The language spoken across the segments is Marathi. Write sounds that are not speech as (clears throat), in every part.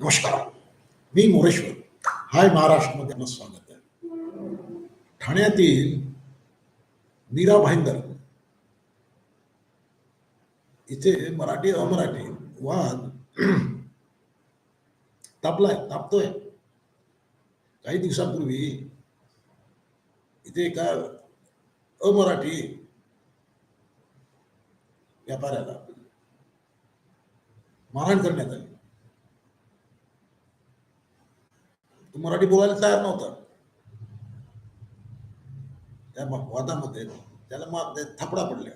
नमस्कार. मी मोरेश्वर. हाय महाराष्ट्रमध्ये आपलं स्वागत आहे. ठाण्यातील मीरा भाईंदर. इथे मराठी अमराठी वाद (clears throat) तापलाय, तापतोय. काही दिवसापूर्वी इथे एका अमराठी व्यापाऱ्याला मारहाण करण्यात आली. तो मराठी बोलायला तयार नव्हता. त्या वादामध्ये त्याला मा थापडा पडल्या.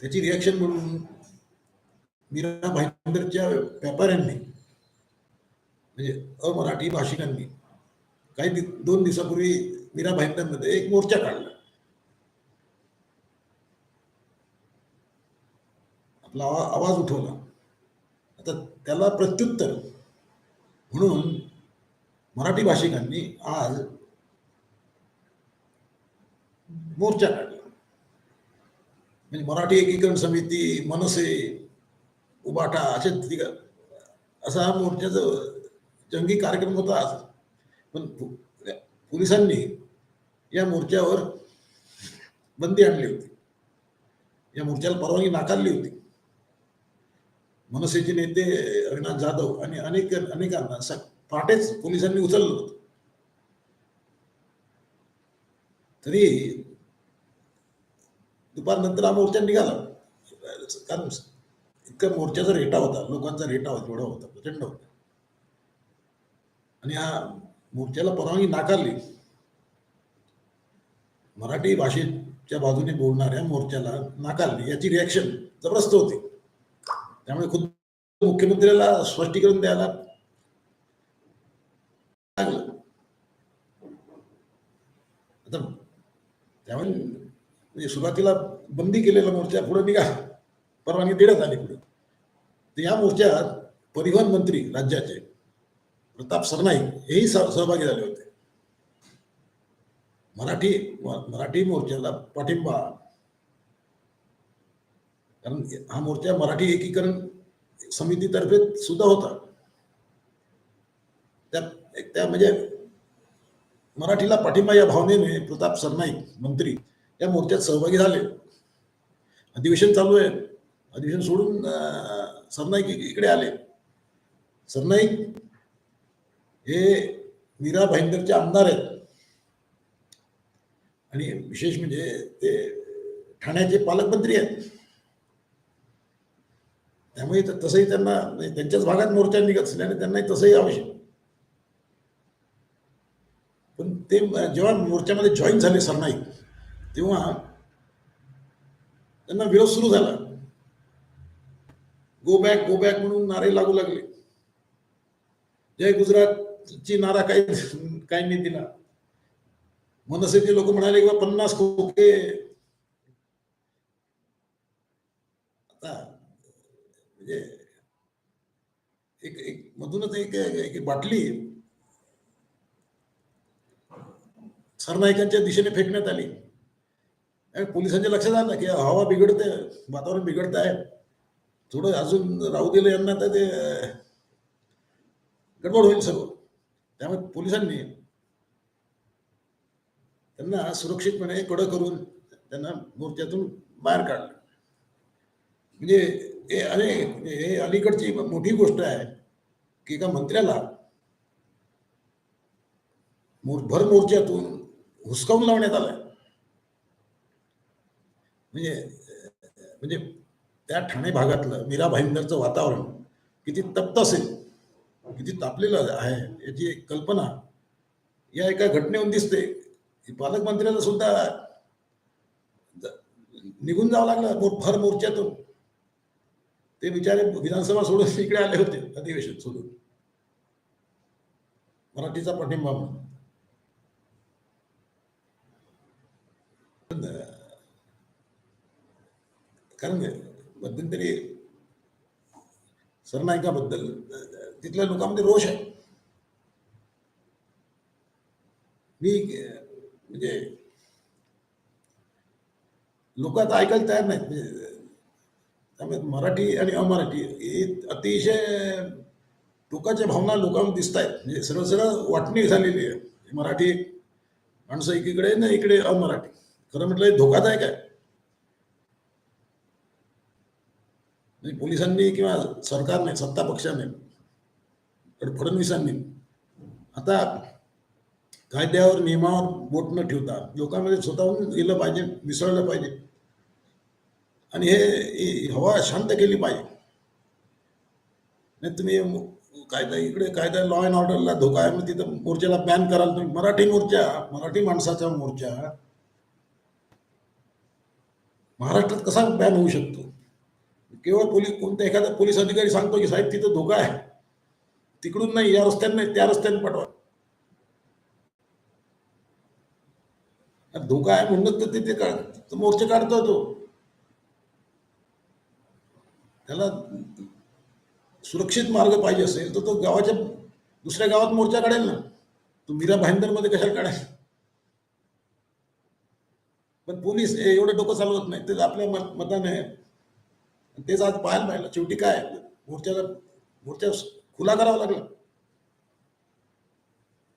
त्याची रिॲक्शन म्हणून मीरा भाईंदरच्या व्यापाऱ्यांनी म्हणजे अमराठी भाषिकांनी काही दि दोन दिवसापूर्वी मीरा भाईंदरमध्ये एक मोर्चा काढला. आपला आवाज उठवला. आता त्याला प्रत्युत्तर म्हणून मराठी भाषिकांनी आज मोर्चा काढला. म्हणजे मराठी एकीकरण समिती मनसे उबाटा असे तिघ असा हा मोर्चाचा जंगी कार्यक्रम होता आज. पण पोलिसांनी या मोर्चावर बंदी आणली होती. या मोर्चाला परवानगी नाकारली होती. मनसेचे नेते रघुनाथ जाधव आणि अनेक अनेकांना पहाटेच पोलिसांनी उचललं होतं. तरी दुपारनंतर हा मोर्चा निघाला. कारण इतका मोर्चाचा रेटा होता लोकांचा रेटा होता एवढा होता प्रचंड होता. आणि हा मोर्चाला परवानगी नाकारली. मराठी भाषेच्या बाजूने बोलणाऱ्या मोर्चाला नाकारली. याची रिॲक्शन जबरदस्त होती. त्यामुळे खुद मुख्यमंत्र्याला स्पष्टीकरण द्यायला लागलं. आता त्यामुळे म्हणजे सुरुवातीला बंदी केलेला मोर्चा पुढे निघा. परवानगी देण्यात आली पुढे. तर या मोर्चात परिवहन मंत्री राज्याचे प्रताप सरनाईक हेही सहभागी झाले होते. मराठी मराठी मोर्चाला पाठिंबा कारण हा मोर्चा मराठी एकीकरण समितीतर्फे सुद्धा होता. त्या त्या म्हणजे मराठीला पाठिंबा या भावनेने प्रताप सरनाईक मंत्री या मोर्चात सहभागी झाले. अधिवेशन चालू आहे. अधिवेशन सोडून सरनाईक इकडे आले. सरनाईक हे मीरा भाईंदरचे आमदार आहेत. आणि विशेष म्हणजे ते ठाण्याचे पालकमंत्री आहेत. त्यामुळे तसंही त्यांना त्यांच्याच भागात मोर्चा निघत असल्याने त्यांनाही तसंही आवश्यक. पण ते जेव्हा मोर्चामध्ये जॉईन झाले सरनाईक तेव्हा त्यांना विरोध सुरू झाला. गो बॅक गो बॅक म्हणून नारे लागू लागले. जय गुजरातची नारा काही काही नाही दिला. मनसेचे लोक म्हणाले की बा पन्नास खोके. आता म्हणजे एक एक मधूनच एक एक बाटली सरनाईकांच्या दिशेने फेकण्यात आली. पोलिसांच्या लक्षात आलं की हवा बिघडते वातावरण बिघडत आहे थोडं अजून राहू दिलं यांना तर ते गडबड होईल सर्व त्यामुळे पोलिसांनी त्यांना सुरक्षितपणे कडं करून त्यांना मोर्चातून बाहेर काढलं. म्हणजे हे अरे हे अलीकडची मोठी गोष्ट आहे की एका मंत्र्याला मोर भर मोर्चातून हुसकावून लावण्यात आलाय. म्हणजे म्हणजे त्या ठाणे भागातलं मीरा भाईंदरचं वातावरण किती तप्त असेल किती तापलेलं आहे याची एक कल्पना या एका घटनेहून दिसते. पालकमंत्र्याला सुद्धा निघून जावं लागलं भर मोर्चातून ते बिचारे विधानसभा सोडून (laughs) इकडे आले होते अधिवेशन सोडून. मराठीचा पाठिंबा म्हणून. कारण मध्यंतरी सरनायकाबद्दल तिथल्या लोकांमध्ये रोष आहे. मी म्हणजे लोक आता ऐकायला तयार नाहीत. म्हणजे त्यामुळे मराठी आणि अमराठी हे अतिशय टोकाच्या भावना लोकांना दिसत आहेत म्हणजे सरळ सरळ वाटणी झालेली आहे. मराठी माणसं एकीकडे ना इकडे अमराठी. खरं म्हटलं धोकादायक आहे. म्हणजे पोलिसांनी किंवा सरकारने सत्ता पक्षाने फडणवीसांनी आता कायद्यावर नियमावर बोट न ठेवता लोकांमध्ये स्वतःहून गेलं पाहिजे मिसळलं पाहिजे. आणि हे हवा शांत केली पाहिजे. नाही तुम्ही कायदा इकडे कायदा लॉ अँड ऑर्डरला धोका आहे मग तिथं मोर्चाला बॅन कराल तुम्ही. मराठी मोर्चा मराठी माणसाचा मोर्चा महाराष्ट्रात कसा बॅन होऊ शकतो? केवळ पोलीस कोणता एखादा पोलीस अधिकारी सांगतो की साहेब तिथं धोका आहे. तिकडून नाही या रस्त्याने नाही त्या रस्त्याने पाठवा. धोका आहे म्हणून तर तिथे काढ मोर्चे काढतो तो. त्याला सुरक्षित मार्ग पाहिजे असेल तर तो गावाच्या दुसऱ्या गावात मोर्चा काढेल ना. तो मीरा भाईंदरमध्ये कशाला काढायला पण पोलीस हे एवढं डोकं चालवत नाही. ते आपल्या मत मताने तेच आज पाहायला पाहिलं शेवटी काय? मोर्चाला मोर्चा खुला करावा लागला.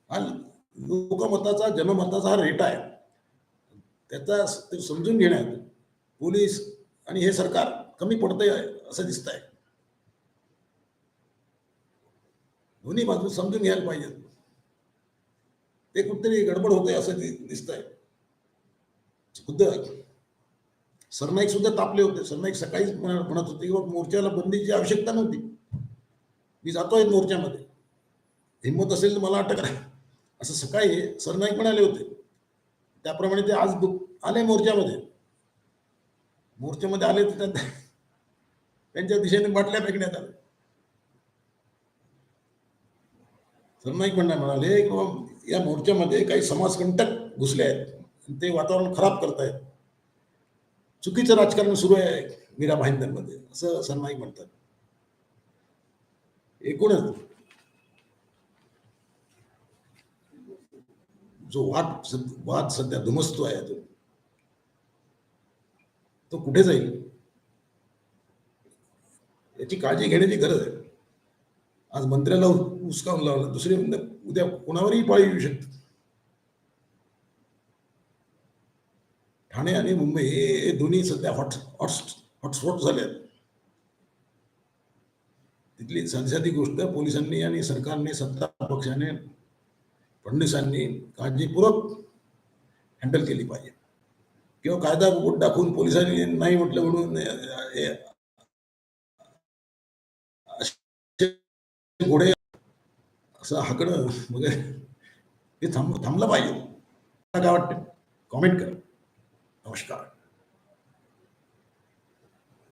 हा लोकमताचा जनमताचा हा रेटा आहे. त्याचा ते समजून घेण्यात पोलीस आणि हे सरकार कमी पडतंय. असं दिसत आहे दोन्ही बाजू समजून घ्यायला पाहिजेत. ते कुठतरी गडबड होते असं दिसत आहे खुद्द सरनाईक सुद्धा तापले होते. सरनाईक सकाळीच म्हणत होते किंवा मोर्चाला बंदीची आवश्यकता नव्हती. मी जातोय मोर्चामध्ये. हिंमत असेल तर मला अटक असं सकाळी सरनाईक म्हणाले होते. त्याप्रमाणे ते आज दु- आले मोर्चामध्ये. मोर्चामध्ये आले तर त्यांच्या दिशेने बाटल्या फेकण्यात आल्या. सरनाईक म्हणणार म्हणाले किंवा या मोर्चामध्ये काही समाजकंटक घुसले आहेत. आणि ते वातावरण खराब करतायत. चुकीचं राजकारण सुरू आहे मीरा भाईंदरमध्ये. असं सरनाईक म्हणतात. एकूणच जो वाद वाद सध्या धुमसतो आहे तो तो कुठे जाईल? याची काळजी घेण्याची गरज आहे. आज मंत्र्याला उ- उचकावून लावलं दुसरे उद्या कोणावरही पाळी येऊ शकते. ठाणे आणि मुंबई हे दोन्ही सध्या हॉट हॉट हॉटस्पॉट झाले आहेत. तिथली साधी गोष्ट पोलिसांनी आणि सरकारने सत्ता पक्षाने फडणवीसांनी काळजीपूर्वक हँडल केली पाहिजे. किंवा कायदा बोट दाखवून पोलिसांनी नाही म्हटलं म्हणून अ, हे असे घोडे असं हाकडं वगैरे हे थांब थांबलं पाहिजे. मला काय वाटतं कॉमेंट करा. नमस्कार.